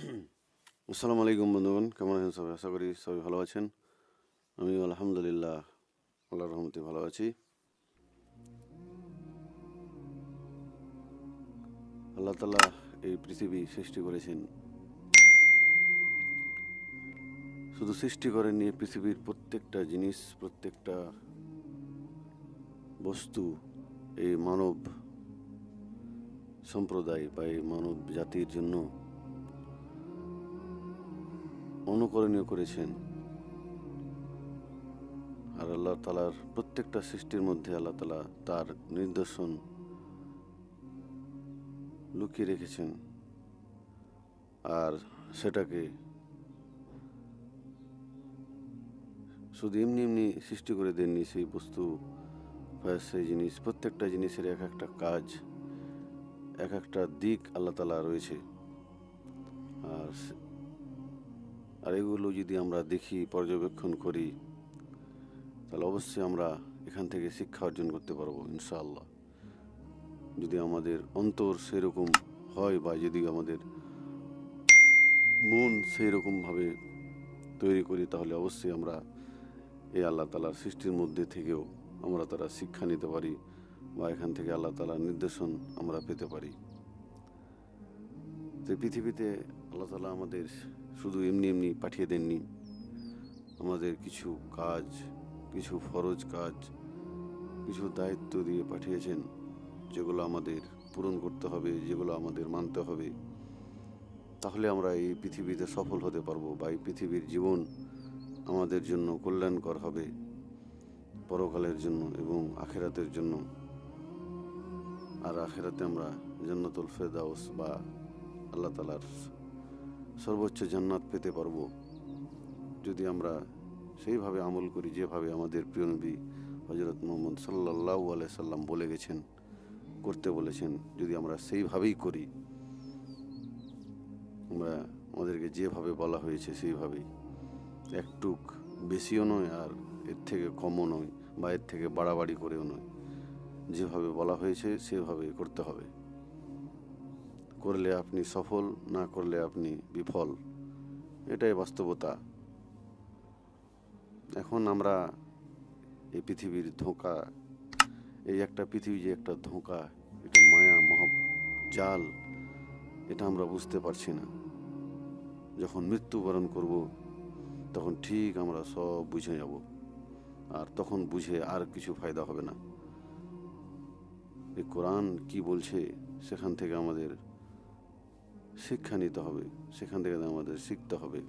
আসসালামু আলাইকুম বন্ধুগণ, কেমন আছেন সবাই? আশা করি সবাই ভালো আছেন। আমি আলহামদুলিল্লাহ, আল্লাহর রহমতে ভালো আছি। আল্লাহ তালা এই পৃথিবী সৃষ্টি করেছেন। শুধু সৃষ্টি করেননি, পৃথিবীর প্রত্যেকটা জিনিস, প্রত্যেকটা বস্তু, এই মানব সম্প্রদায় বা এই মানব জাতির জন্য অনুকরণীয় করেছেন। আর আল্লাহ তালার প্রত্যেকটা সৃষ্টির মধ্যে আল্লাহ তালা তার নিদর্শন লুকিয়ে রেখেছেন। আর সেটাকে শুধু এমনি এমনি সৃষ্টি করে দেননি, সেই বস্তু বা সেই জিনিস, প্রত্যেকটা জিনিসের এক একটা কাজ, এক একটা দিক আল্লাহ তালা রয়েছে। আর আর এগুলো যদি আমরা দেখি, পর্যবেক্ষণ করি, তাহলে অবশ্যই আমরা এখান থেকে শিক্ষা অর্জন করতে পারব, ইনশাআল্লাহ। যদি আমাদের অন্তর সেরকম হয় বা যদি আমাদের মন সেই রকমভাবে তৈরি করি, তাহলে অবশ্যই আমরা এই আল্লাহ তালার সৃষ্টির মধ্যে থেকেও আমরা তারা শিক্ষা নিতে পারি বা এখান থেকে আল্লাহ তালার নির্দেশন আমরা পেতে পারি। তো পৃথিবীতে আল্লাহ তালা আমাদের শুধু এমনি এমনি পাঠিয়ে দেননি। আমাদের কিছু কাজ, কিছু ফরজ কাজ, কিছু দায়িত্ব দিয়ে পাঠিয়েছেন, যেগুলো আমাদের পূরণ করতে হবে, যেগুলো আমাদের মানতে হবে। তাহলে আমরা এই পৃথিবীতে সফল হতে পারব বা এই পৃথিবীর জীবন আমাদের জন্য কল্যাণকর হবে, পরকালের জন্য এবং আখেরাতের জন্য। আর আখেরাতে আমরা জান্নাতুল ফেরদাউস বা আল্লাহ তালার সর্বোচ্চ জান্নাত পেতে পারব। যদি আমরা সেইভাবে আমল করি, যেভাবে আমাদের প্রিয় নবী হজরত মোহাম্মদ সাল্লাহ সাল্লাম বলে গেছেন, করতে বলেছেন, যদি আমরা সেইভাবেই করি, আমরা আমাদেরকে যেভাবে বলা হয়েছে সেইভাবেই। একটুক বেশিও নয় আর এর থেকে কমও নয় বা এর থেকে বাড়াবাড়ি করেও নয়। যেভাবে বলা হয়েছে সেভাবে করতে হবে। করলে আপনি সফল, না করলে আপনি বিফল। এটাই বাস্তবতা। এখন আমরা এই পৃথিবীর ধোঁকা, এই একটা পৃথিবী যে একটা ধোঁকা, এটা মায়া মহা জাল, এটা আমরা বুঝতে পারছি না। যখন মৃত্যুবরণ করব, তখন ঠিক আমরা সব বুঝে যাব। আর তখন বুঝে আর কিছু ফায়দা হবে না। এই কোরআন কি বলছে, সেখান থেকে আমাদের শিক্ষা নিতে হবে। সেখান থেকে আমাদের শিখতে হবে।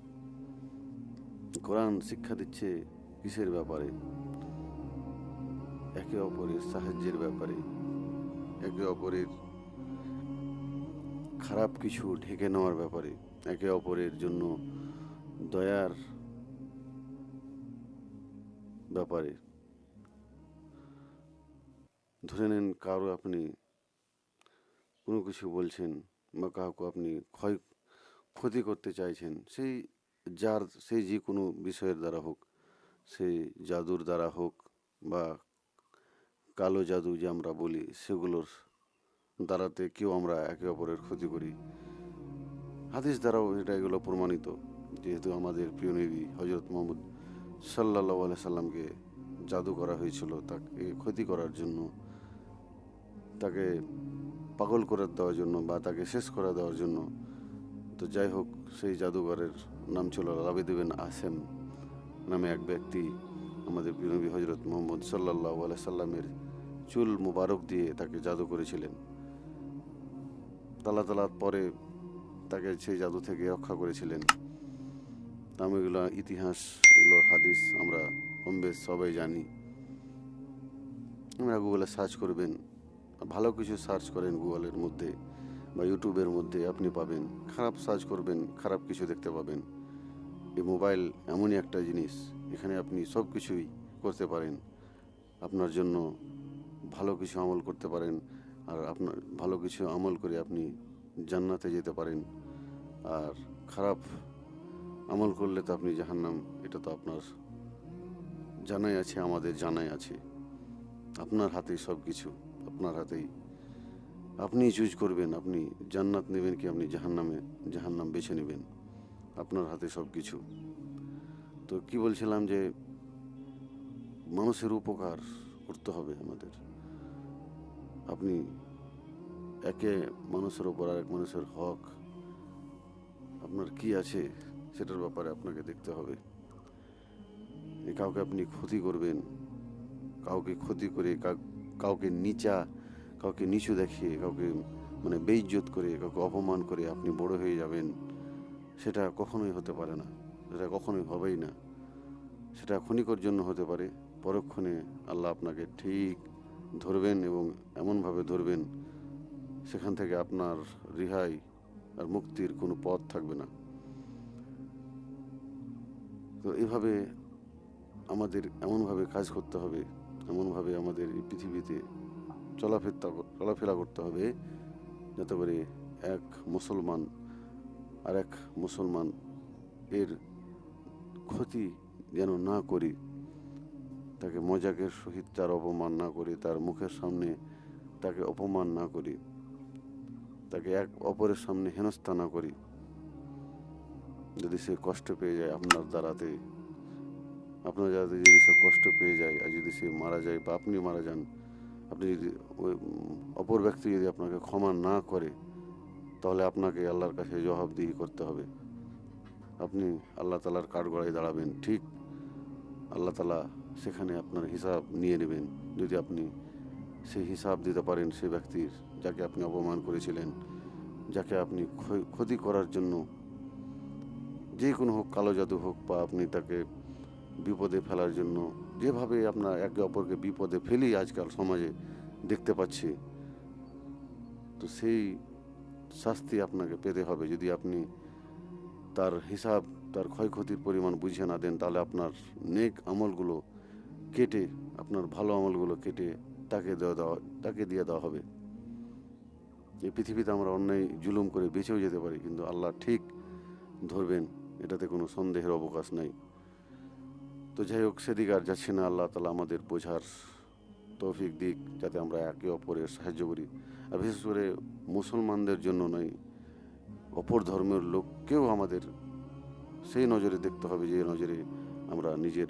কোরআন শিক্ষা দিচ্ছে কিসের ব্যাপারে? একে অপরের সাহায্যের ব্যাপারে। একে অপরের খারাপ কিছু ঢেকে নেওয়ার ব্যাপারে। একে অপরের জন্য দয়ার ব্যাপারে। ধরে নেন কারও আপনি কোনো কিছু বলছেন বা কাউকে আপনি ক্ষয়, ক্ষতি করতে চাইছেন, সেই যার, সেই যে কোনো বিষয়ের দ্বারা হোক, সেই জাদুর দ্বারা হোক বা কালো জাদু যে আমরা বলি, সেগুলোর দ্বারাতে কেউ আমরা একে অপরের ক্ষতি করি। হাদিস দ্বারাও এটা এগুলো প্রমাণিত, যেহেতু আমাদের প্রিয় নবী হজরত মোহাম্মদ সাল্লাহ সাল্লামকে জাদু করা হয়েছিল তাকে ক্ষতি করার জন্য, তাকে পাগল করে দেওয়ার জন্য বা তাকে শেষ করে দেওয়ার জন্য, তো যাই হোক, সেই জাদুঘরের নাম ছিল রাবিদেবেন আসেম নামে এক ব্যক্তি আমাদের বিনবী হজরত মোহাম্মদ সাল্লাহ সাল্লামের চুল মুবারক দিয়ে তাকে জাদু করেছিলেন। তালা তালার পরে তাকে সেই জাদু থেকে রক্ষা করেছিলেন। আমি এগুলো ইতিহাস, এগুলো হাদিস আমরা কম সবাই জানি। আমরা গুগলে সার্চ করবেন ভালো কিছু সার্চ করেন গুগলের মধ্যে বা ইউটিউবের মধ্যে আপনি পাবেন। খারাপ সার্চ করবেন, খারাপ কিছু দেখতে পাবেন। এই মোবাইল এমনই একটা জিনিস, এখানে আপনি সব কিছুই করতে পারেন। আপনার জন্য ভালো কিছু আমল করতে পারেন আর আপনার, ভালো কিছু আমল করে আপনি জান্নাতে যেতে পারেন। আর খারাপ আমল করলে তো আপনি জাহান্নাম, এটা তো আপনার জানাই আছে, আমাদের জানাই আছে। আপনার হাতেই সব কিছু আপনার হাতেই। আপনি চুজ করবেন, আপনি জান্নাত নেবেন কি আপনি জাহান্নামে, জাহান্নাম বেছে নেবেন। আপনার হাতে সব কিছু তো কি বলছিলাম যে, মানুষের উপকার করতে হবে আমাদের। আপনি একে মানুষের ওপর আরেক মানুষের হক, আপনার কি আছে সেটার ব্যাপারে আপনাকে দেখতে হবে। কাউকে আপনি ক্ষতি করবেন, কাউকে ক্ষতি করে কাউকে নিচা, কাউকে নিচু দেখিয়ে কাউকে মানে বেইজ্জত করে, কাউকে অপমান করে আপনি বড় হয়ে যাবেন, সেটা কখনোই হতে পারে না। সেটা কখনোই হবেই না। সেটা ক্ষণিকর জন্য হতে পারে। পরক্ষণে আল্লাহ আপনাকে ঠিক ধরবেন এবং এমনভাবে ধরবেন, সেখান থেকে আপনার রিহাই আর মুক্তির কোনো পথ থাকবে না। তো এভাবে আমাদের এমনভাবে কাজ করতে হবে এমনভাবে আমাদের এই পৃথিবীতে চলাফেরা চলাফেরা করতে হবে যাতে করে এক মুসলমান আর এক মুসলমান এর ক্ষতি যেন না করি, তাকে মজাকের সহিত তার অপমান না করি, তার মুখের সামনে তাকে অপমান না করি, তাকে এক অপরের সামনে হেনস্থা না করি। যদি সে কষ্ট পেয়ে যায় আপনার দ্বারাতে আপনার যাতে যদি সে কষ্ট পেয়ে যায় আর যদি সে মারা যায় বা আপনি মারা যান, আপনি যদি ওই অপর ব্যক্তি যদি আপনাকে ক্ষমা না করে, তাহলে আপনাকে আল্লাহর কাছে জবাবদিহি করতে হবে। আপনি আল্লাহ তালার কাঠগড়ায় দাঁড়াবেন, ঠিক? আল্লাহ তালা সেখানে আপনার হিসাব নিয়ে নেবেন। যদি আপনি সেই হিসাব দিতে পারেন সে ব্যক্তির, যাকে আপনি অপমান করেছিলেন, যাকে আপনি ক্ষতি করার জন্য যে কোনো হোক, কালো জাদু হোক, বা আপনি তাকে বিপদে ফেলার জন্য। যেভাবে আপনার একে অপরকে বিপদে ফেলি আজকাল সমাজে দেখতে পাচ্ছি, তো সেই শাস্তি আপনাকে পেতে হবে। যদি আপনি তার হিসাব, তার ক্ষয়ক্ষতির পরিমাণ বুঝে না দেন, তাহলে আপনার নেক আমলগুলো কেটে, আপনার ভালো আমলগুলো কেটে তাকে দেওয়া দেওয়া, তাকে দিয়ে দেওয়া হবে। এই পৃথিবীতে আমরা অন্যায়, জুলুম করে বেঁচেও যেতে পারি, কিন্তু আল্লাহ ঠিক ধরবেন, এটাতে কোনো সন্দেহের অবকাশ নাই। তো যাই হোক, সেদিকে আর যাচ্ছে না। আল্লাহ তালা আমাদের বোঝার তৌফিক দিক, যাতে আমরা একে অপরের সাহায্য করি। আর বিশেষ করে মুসলমানদের জন্য নয়, অপর ধর্মের লোককেও আমাদের সেই নজরে দেখতে হবে, যে নজরে আমরা নিজের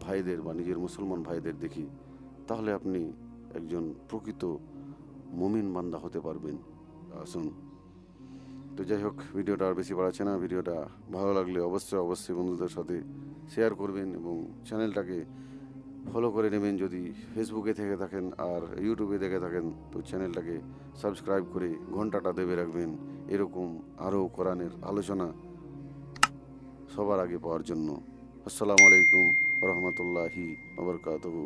ভাইদের বা নিজের মুসলমান ভাইদের দেখি। তাহলে আপনি একজন প্রকৃত মুমিন বান্দা হতে পারবেন। আসুন। তো যাই হোক, ভিডিওটা আর বেশি বাড়াচ্ছে না। ভিডিওটা ভালো লাগলে অবশ্যই অবশ্যই বন্ধুদের সাথে শেয়ার করবেন এবং চ্যানেলটাকে ফলো করে নেবেন। যদি ফেসবুকে থেকে থাকেন আর ইউটিউবে দেখে থাকেন, তো চ্যানেলটাকে সাবস্ক্রাইব করে ঘন্টাটা দেবে রাখবেন। এরকম আরও কোরআনের আলোচনা সবার আগে পাওয়ার জন্য। আসসালামু আলাইকুম রহমতুল্লাহি আবরকাতহু